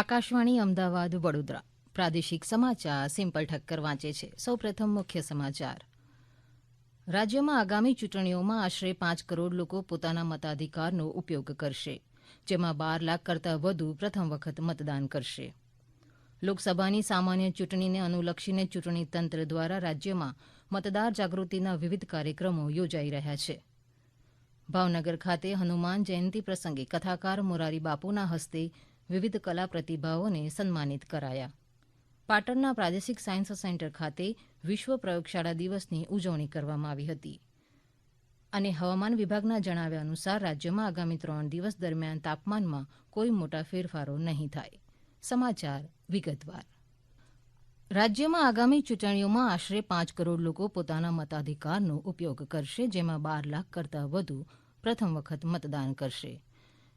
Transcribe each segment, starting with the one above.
આકાશવાણી અમદાવાદ વડોદરા. પ્રાદેશિક સમાચાર સિમ્પલ ઠક્કર વાંચે છે. સૌપ્રથમ મુખ્ય સમાચાર. રાજ્યમાં આગામી ચૂંટણીઓમાં આશરે પાંચ કરોડ લોકો પોતાના મતાધિકારનો ઉપયોગ કરશે. જેમાં બાર લાખ કરતાં વધુ પ્રથમ વખત મતદાન કરશે. લોકસભાની સામાન્ય ચૂંટણીને અનુલક્ષીને ચૂંટણી તંત્ર દ્વારા રાજ્યમાં મતદાર જાગૃતિના વિવિધ કાર્યક્રમો યોજાઈ રહ્યા છે. ભાવનગર ખાતે હનુમાન જયંતિ પ્રસંગે કથાકાર મોરારી બાપુના હસ્તે વિવિધ કલા પ્રતિભાઓને સન્માનિત કરાયા. પાટણના પ્રાદેશિક સાયન્સ સેન્ટર ખાતે વિશ્વ પ્રયોગશાળા દિવસની ઉજવણી કરવામાં આવી હતી. અને હવામાન વિભાગના જણાવ્યા અનુસાર રાજ્યમાં આગામી ત્રણ દિવસ દરમિયાન તાપમાનમાં કોઈ મોટા ફેરફારો નહીં થાય. સમાચાર વિગતવાર. રાજ્યમાં આગામી ચૂંટણીઓમાં આશરે પાંચ કરોડ લોકો પોતાના મતાધિકારનો ઉપયોગ કરશે, જેમાં બાર લાખ કરતાં વધુ પ્રથમ વખત મતદાન કરશે.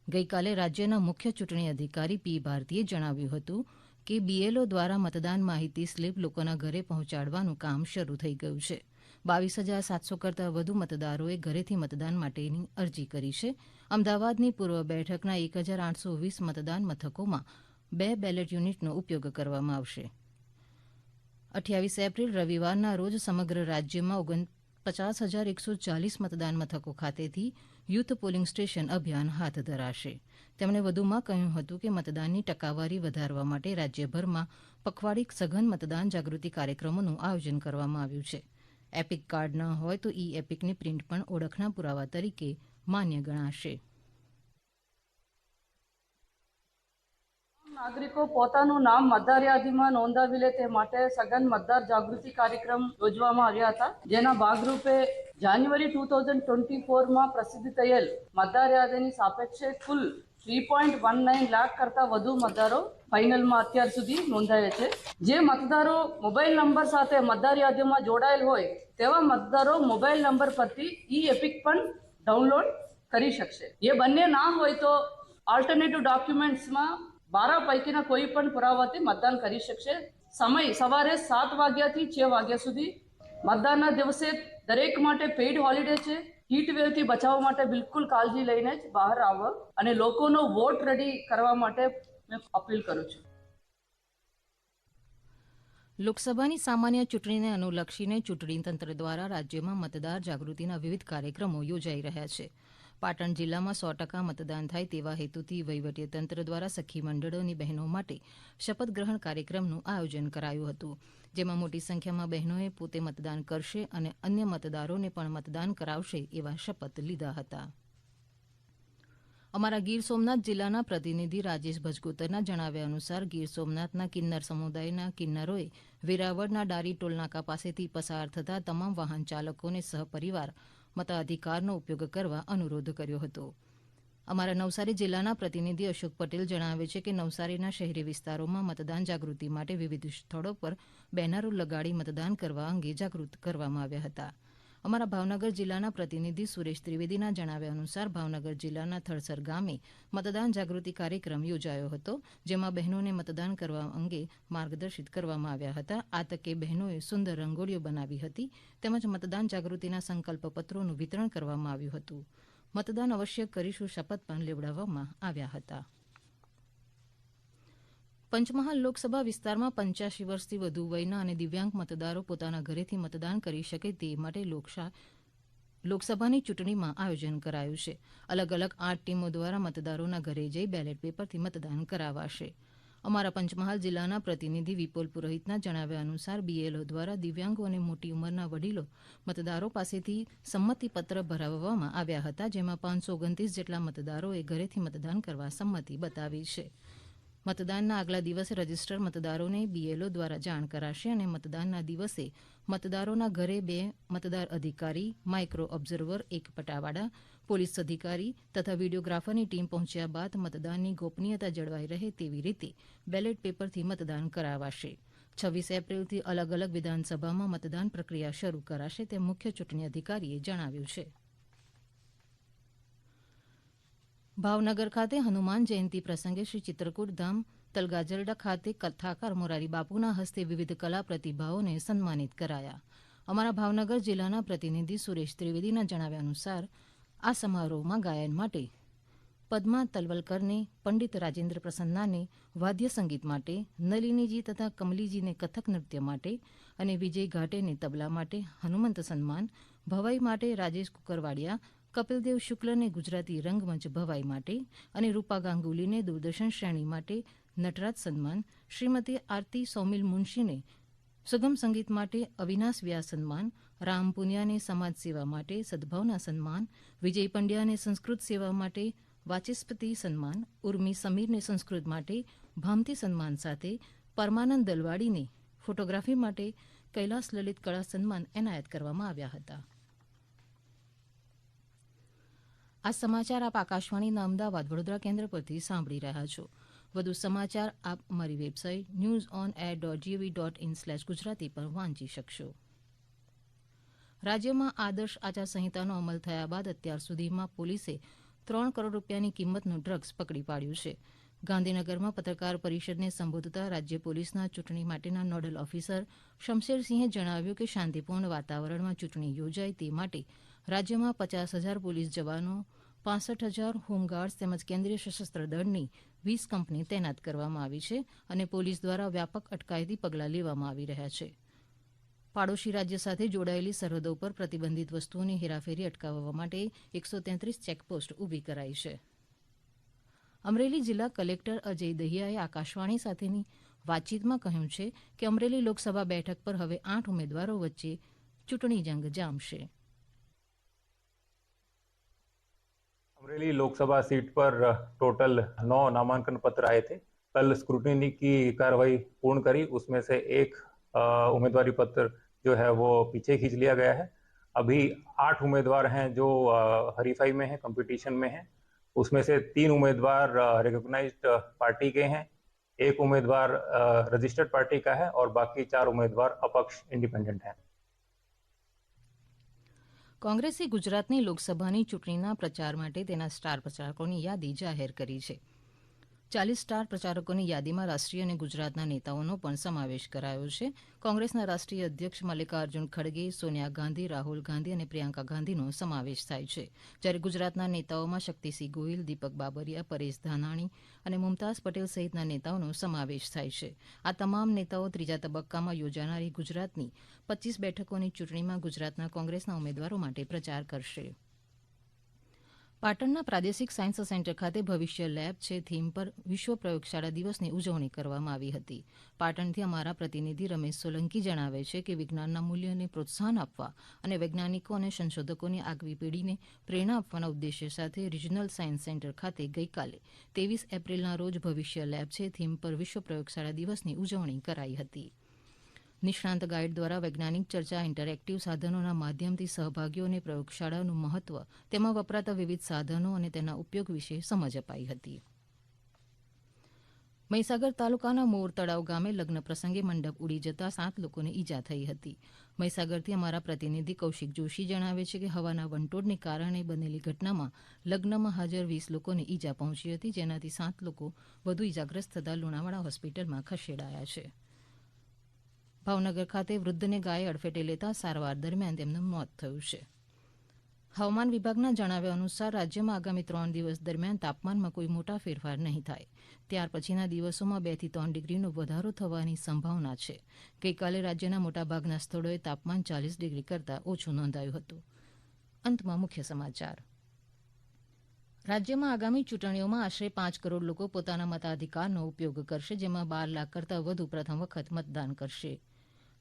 ગઈકાલે રાજ્યના મુખ્ય ચૂંટણી અધિકારી પી. ભારતીએ જણાવ્યું હતું કે બીએલઓ દ્વારા મતદાન માહિતી સ્લીપ લોકોના ઘરે પહોંચાડવાનું કામ શરૂ થઈ ગયું છે. બાવીસ હજાર સાતસો કરતાં વધુ મતદારોએ ઘરેથી મતદાન માટેની અરજી કરી છે. અમદાવાદની પૂર્વ બેઠકના એક હજાર આઠસો વીસ મતદાન મથકોમાં બે બેલેટ યુનિટનો ઉપયોગ કરવામાં આવશે. અઠ્યાવીસ એપ્રિલ રવિવારના રોજ સમગ્ર રાજ્યમાં ઓગણ પચાસ હજાર એકસો ચાલીસ મતદાન મથકો ખાતેથી યુથ પોલિંગ સ્ટેશન અભિયાન હાથ ધરાશે. તેમણે વધુમાં કહ્યું હતું કે મતદાનની ટકાવારી વધારવા માટે રાજ્યભરમાં પખવાડિક સઘન મતદાન જાગૃતિ કાર્યક્રમોનું આયોજન કરવામાં આવ્યું છે. એપિક કાર્ડ ન હોય તો ઈ એપિકની પ્રિન્ટ પણ ઓળખના પુરાવા તરીકે માન્ય ગણાશે. નાગરિકો પોતાનું નામ, મતદાર યાદીમાં નોંધાવી લે તે માટે સઘન મતદાર જાગૃતિ કાર્યક્રમ યોજવામાં આવ્યા હતા. જેના ભાગરૂપે જાન્યુઆરી ટુ થાઉઝન્ડ ટ્વેન્ટી ફોરમાં પ્રસિદ્ધ થયેલ મતદાર યાદીની સાપેક્ષે કુલ three point one nine lakh કરતાં વધુ મતદારો ફાઇનલમાં અત્યાર સુધી નોંધાયા છે. જે મતદારો મોબાઈલ નંબર સાથે મતદાર યાદીમાં જોડાયેલ હોય તેવા મતદારો મોબાઈલ નંબર પરથી ઈ એપિક પણ ડાઉનલોડ કરી શકશે. એ બંને ના હોય તો ઓલ્ટરનેટિવ ડોક્યુમેન્ટ્સમાં બારા પૈકીના કોઈ પણ પુરાવાથી મતદાન કરી શકશે. સમય સવારે સાત વાગ્યાથી છ વાગ્યા સુધી મતદાનના દિવસે દરેક માટે પેઇડ હોલિડે છે. હીટ વેવથી બચાવવા માટે બિલકુલ કાળજી લઈને જ બહાર આવો અને લોકોનો વોટ રેડી કરવા માટે મેં અપીલ કરું છું. લોકસભાની સામાન્ય ચૂંટણીને અનુલક્ષીને ચૂંટણી તંત્ર દ્વારા રાજ્યમાં મતદાર જાગૃતિના વિવિધ કાર્યક્રમો યોજાઈ રહ્યા છે. પાટણ જિલ્લામાં સો ટકા મતદાન થાય તેવા હેતુથી વહીવટીતંત્ર દ્વારા સખી મંડળોની બહેનો માટે શપથ ગ્રહણ કાર્યક્રમનું આયોજન કરાયું હતું, જેમાં મોટી સંખ્યામાં બહેનોએ પોતે મતદાન કરશે અને અન્ય મતદારોને પણ મતદાન કરાવશે એવા શપથ લીધા હતા. અમારા ગીર સોમનાથ જિલ્લાના પ્રતિનિધિ રાજેશ ભજગોતરના જણાવ્યા અનુસાર ગીર સોમનાથના કિન્નર સમુદાયના કિન્નરોએ વેરાવળના ડારી ટોલનાકા પાસેથી પસાર થતા તમામ વાહન ચાલકોને સહપરિવાર મતાધિકારનો ઉપયોગ કરવા અનુરોધ કર્યો હતો. અમારા નવસારી જિલ્લાના પ્રતિનિધિ અશોક પટેલ જણાવે છે કે નવસારીના શહેરી વિસ્તારોમાં મતદાન જાગૃતિ માટે વિવિધ સ્થળો પર બેનરો લગાડી મતદાન કરવા અંગે જાગૃત કરવામાં આવ્યા હતા. અમારા ભાવનગર જિલ્લાના પ્રતિનિધિ સુરેશ ત્રિવેદીના જણાવ્યા અનુસાર ભાવનગર જિલ્લાના થળસર ગામે મતદાન જાગૃતિ કાર્યક્રમ યોજાયો હતો, જેમાં બહેનોને મતદાન કરવા અંગે માર્ગદર્શિત કરવામાં આવ્યા હતા. આ તકે બહેનોએ સુંદર રંગોળીઓ બનાવી હતી, તેમજ મતદાન જાગૃતિના સંકલ્પ પત્રોનું વિતરણ કરવામાં આવ્યું હતું. મતદાન અવશ્ય કરીશું, શપથ પણ લેવડાવવામાં આવ્યા હતા. પંચમહાલ લોકસભા વિસ્તારમાં પંચ્યાસી વર્ષથી વધુ વયના અને દિવ્યાંગ મતદારો પોતાના ઘરેથી મતદાન કરી શકે તે માટે લોકસભાની ચૂંટણીમાં આયોજન કરાયું છે. અલગ અલગ આઠ ટીમો દ્વારા મતદારોના ઘરે જઈ બેલેટ પેપરથી મતદાન કરાવાશે. અમારા પંચમહાલ જિલ્લાના પ્રતિનિધિ વિપુલ પુરોહિતના જણાવ્યા અનુસાર બીએલઓ દ્વારા દિવ્યાંગો અને મોટી ઉંમરના વડીલો મતદારો પાસેથી સંમતિપત્ર ભરાવવામાં આવ્યા હતા, જેમાં પાંચસો ઓગણત્રીસ જેટલા મતદારોએ ઘરેથી મતદાન કરવા સંમતિ બતાવી છે. મતદાનના આગલા દિવસે રજિસ્ટર મતદારોને બીએલઓ દ્વારા જાણ કરાશે અને મતદાનના દિવસે મતદારોના ઘરે બે મતદાર અધિકારી, માઇક્રો ઓબ્ઝર્વર, એક પટાવાડા પોલીસ અધિકારી તથા વિડીયોગ્રાફરની ટીમ પહોંચ્યા બાદ મતદાનની ગોપનીયતા જળવાઈ રહે તેવી રીતે બેલેટ પેપરથી મતદાન કરાવાશે. છવ્વીસ એપ્રિલથી અલગ અલગ વિધાનસભામાં મતદાન પ્રક્રિયા શરૂ કરાશે તેમ મુખ્ય ચૂંટણી અધિકારીએ જણાવ્યું છે. ભાવનગર ખાતે હનુમાન જયંતિ પ્રસંગે શ્રી ચિત્રકૂટ ધામ, તલગાજરડા ખાતે કથાકાર મોરારી બાપુના હસ્તે વિવિધ કલા પ્રતિભાઓને સન્માનિત કરાયા. અમારા ભાવનગર જિલ્લાના પ્રતિનિધિ સુરેશ ત્રિવેદીના જણાવ્યા અનુસાર, આ સમારોહમાં ગાયન માટે પદ્મા તલવલકરને, પંડિત રાજેન્દ્ર પ્રસન્નાને, વાદ્ય સંગીત માટે, નલિનીજી તથા કમલીજીને કથક નૃત્ય માટે અને વિજય ઘાટેને તબલા માટે હનુમંત સન્માન, ભવાઈ માટે રાજેશ કુકરવાડિયા કપિલદેવ શુક્લને ગુજરાતી રંગમંચ ભવાઈ માટે અને રૂપા ગાંગુલીને દૂરદર્શન શ્રેણી માટે નટરાજ સન્માન, શ્રીમતી આરતી સૌમિલ મુનશીને સુગમ સંગીત માટે અવિનાશ વ્યાસ સન્માન, રામ પુનિયાને સમાજ સેવા માટે સદભાવના સન્માન, વિજય પંડ્યાને સંસ્કૃત સેવા માટે વાચસ્પતિ સન્માન, ઉર્મી સમીરને સંસ્કૃત માટે ભામતી સન્માન સાથે પરમાનંદ દલવાડીને ફોટોગ્રાફી માટે કૈલાસ લલિત કળા સન્માન એનાયત કરવામાં આવ્યા હતા. આ સમાચાર આપ આકાશવાણીના અમદાવાદ વડોદરા કેન્દ્ર પરથી સાંભળી રહ્યા છો. વધુ સમાચાર આપ અમારી website news on air dot GOV dot in slash Gujarati પર વાંચી શકશો. રાજ્યમાં આદર્શ આચારસંહિતાનો અમલ થયા બાદ અત્યાર સુધીમાં પોલીસે ત્રણ કરોડ રૂપિયાની કિંમતનું ડ્રગ્સ પકડી પાડ્યું છે. ગાંધીનગરમાં પત્રકાર પરિષદને સંબોધતા રાજ્ય પોલીસના ચૂંટણી માટેના નોડલ ઓફિસર શમશેરસિંહે જણાવ્યું કે શાંતિપૂર્ણ વાતાવરણમાં ચૂંટણી યોજાય તે માટે રાજ્યમાં પચાસ હજાર પોલીસ જવાનો, પાસઠ હજાર હોમગાર્ડ્સ તેમજ કેન્દ્રીય સશસ્ત્ર દળની વીસ કંપની તૈનાત કરવામાં આવી છે અને પોલીસ દ્વારા વ્યાપક અટકાયતી પગલાં લેવામાં આવી રહ્યા છે. પાડોશી રાજ્ય સાથે જોડાયેલી સરહદો પર પ્રતિબંધિત વસ્તુઓની હેરાફેરી અટકાવવા માટે એકસો તેત્રીસ ચેકપોસ્ટ ઊભી કરાઈ છે. અમરેલી જિલ્લા કલેક્ટર અજય દહિયાએ આકાશવાણી સાથેની વાતચીતમાં કહ્યું છે કે અમરેલી લોકસભા બેઠક પર હવે આઠ ઉમેદવારો વચ્ચે ચૂંટણી જંગ જામશે. अमरेली लोकसभा सीट पर टोटल नौ नामांकन पत्र आए थे। कल स्क्रूटनी की कार्रवाई पूर्ण करी। उसमें से एक उम्मीदवारी पत्र जो है वो पीछे खींच लिया गया है। अभी आठ उम्मीदवार हैं जो हरीफाई में हैं, कंपटीशन में हैं। उसमें से तीन उम्मीदवार रिकॉग्नाइज्ड पार्टी के हैं। एक उम्मीदवार रजिस्टर्ड पार्टी का है और बाकी चार उम्मीदवार अपक्ष इंडिपेंडेंट हैं। કોંગ્રેસે ગુજરાતની લોકસભાની ચૂંટણીના પ્રચાર માટે તેના સ્ટાર પ્રચારકોની યાદી જાહેર કરી છે. ચાલીસ સ્ટાર પ્રચારકોની યાદીમાં રાષ્ટ્રીય અને ગુજરાતના નેતાઓનો પણ સમાવેશ કરાયો છે. કોંગ્રેસના રાષ્ટ્રીય અધ્યક્ષ મલ્લિકાર્જુન ખડગે, સોનિયા ગાંધી, રાહુલ ગાંધી અને પ્રિયંકા ગાંધીનો સમાવેશ થાય છે. જ્યારે ગુજરાતના નેતાઓમાં શક્તિસિંહ ગોહિલ, દીપક બાબરિયા, પરેશ ધાનાણી અને મુમતાઝ પટેલ સહિતના નેતાઓનો સમાવેશ થાય છે. આ તમામ નેતાઓ ત્રીજા તબક્કામાં યોજાનારી ગુજરાતની પચીસ બેઠકોની ચૂંટણીમાં ગુજરાતના કોંગ્રેસના ઉમેદવારો માટે પ્રચાર કરશે. પાટણના પ્રાદેશિક સાયન્સ સેન્ટર ખાતે ભવિષ્ય લેબ છે થીમ પર વિશ્વ પ્રયોગશાળા દિવસની ઉજવણી કરવામાં આવી હતી. પાટણથી અમારા પ્રતિનિધિ રમેશ સોલંકી જણાવે છે કે વિજ્ઞાનના મૂલ્યને પ્રોત્સાહન આપવા અને વૈજ્ઞાનિકો અને સંશોધકોની આગવી પેઢીને પ્રેરણા આપવાના ઉદ્દેશ્ય સાથે રિજનલ સાયન્સ સેન્ટર ખાતે ગઈકાલે ત્રેવીસ એપ્રિલના રોજ ભવિષ્ય લેબ છે થીમ પર વિશ્વ પ્રયોગશાળા દિવસની ઉજવણી કરાઈ હતી. નિષ્ણાંત ગાઈડ દ્વારા વૈજ્ઞાનિક ચર્ચા, ઇન્ટરેક્ટિવ સાધનોના માધ્યમથી સહભાગીઓને પ્રયોગશાળાનું મહત્વ, તેમાં વપરાતા વિવિધ સાધનો અને તેના ઉપયોગ વિશે સમજ અપાઈ હતી. મહીસાગર તાલુકાના મોર તળાવ ગામે લગ્ન પ્રસંગે મંડપ ઉડી જતા સાત લોકોને ઈજા થઈ હતી. મહીસાગરથી અમારા પ્રતિનિધિ કૌશિક જોશી જણાવે છે કે હવાના વંટોળને કારણે બનેલી ઘટનામાં લગ્નમાં હાજર વીસ લોકોને ઈજા પહોંચી હતી, જેનાથી સાત લોકો વધુ ઈજાગ્રસ્ત થતા લુણાવાડા હોસ્પિટલમાં ખસેડાયા છે. ભાવનગર ખાતે વૃદ્ધને ગાયે અડફેટે લેતા સારવાર દરમિયાન તેમનું મોત થયું છે. હવામાન વિભાગના જણાવ્યા અનુસાર રાજ્યમાં આગામી ત્રણ દિવસ દરમિયાન તાપમાનમાં કોઈ મોટા ફેરફાર નહીં થાય. ત્યાર પછીના દિવસોમાં બેથી ત્રણ ડિગ્રીનો વધારો થવાની સંભાવના છે. ગઈકાલે રાજ્યના મોટાભાગના સ્થળોએ તાપમાન ચાલીસ ડિગ્રી કરતાં ઓછું નોંધાયું હતું. અંતમાં મુખ્ય સમાચાર. રાજ્યમાં આગામી ચૂંટણીઓમાં આશરે પાંચ કરોડ લોકો પોતાના મતાધિકારનો ઉપયોગ કરશે, જેમાં બાર લાખ કરતાં વધુ પ્રથમ વખત મતદાન કરશે.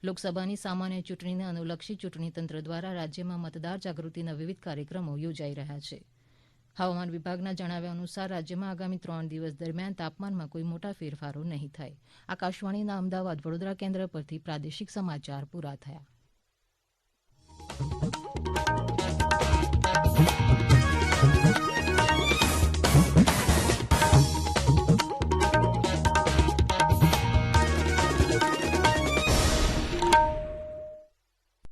લોકસભાની સામાન્ય ચૂંટણીને અનુલક્ષી ચૂંટણી તંત્ર દ્વારા રાજ્યમાં મતદાર જાગૃતિના વિવિધ કાર્યક્રમો યોજાઈ રહ્યા છે. હવામાન વિભાગના જણાવ્યા અનુસાર રાજ્યમાં આગામી ત્રણ દિવસ દરમિયાન તાપમાનમાં કોઈ મોટા ફેરફારો નહીં થાય. આકાશવાણીના અમદાવાદ વડોદરા કેન્દ્ર પરથી પ્રાદેશિક સમાચાર પૂરા થયા.